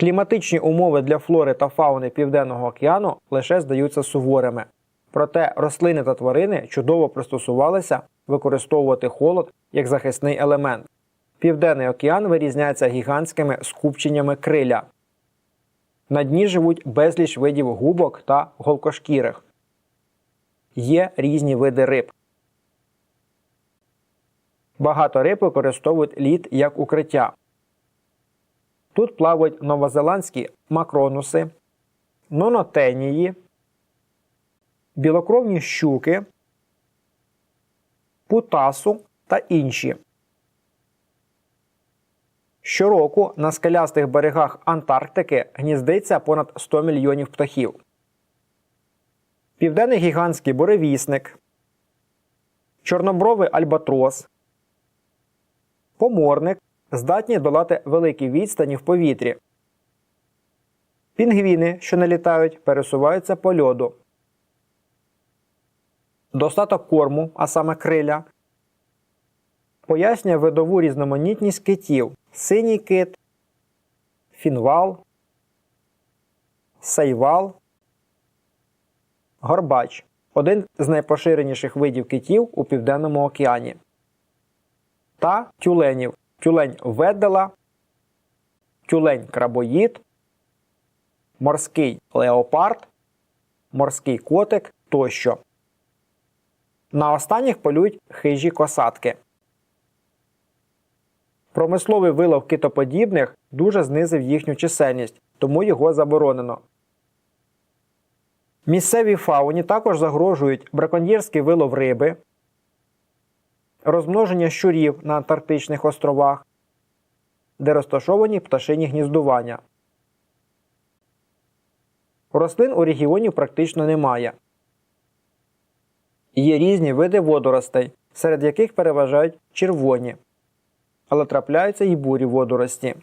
Кліматичні умови для флори та фауни Південного океану лише здаються суворими. Проте рослини та тварини чудово пристосувалися використовувати холод як захисний елемент. Південний океан вирізняється гігантськими скупченнями криля. На дні живуть безліч видів губок та голкошкірих. Є різні види риб. Багато риб використовують лід як укриття. Тут плавають новозеландські макронуси, нонотенії, білокровні щуки, путасу та інші. Щороку на скелястих берегах Антарктики гніздиться понад 100 мільйонів птахів. Південний гігантський буревісник, чорнобровий альбатрос, поморник здатні долати великі відстані в повітрі. Пінгвіни, що не літають, пересуваються по льоду. Достаток корму, а саме криля, пояснює видову різноманітність китів: синій кит, фінвал, сейвал, горбач один з найпоширеніших видів китів у Південному океані. Та тюленів тюлень веддела, тюлень крабоїд, морський леопард, морський котик тощо. На останніх полюють хижі косатки. Промисловий вилов китоподібних дуже знизив їхню чисельність, тому його заборонено. Місцевій фауні також загрожують браконьєрський вилов риби, розмноження щурів на Антарктичних островах, де розташовані пташині гніздування. Рослин у регіоні практично немає. Є різні види водоростей, серед яких переважають червоні, але трапляються і бурі водорості.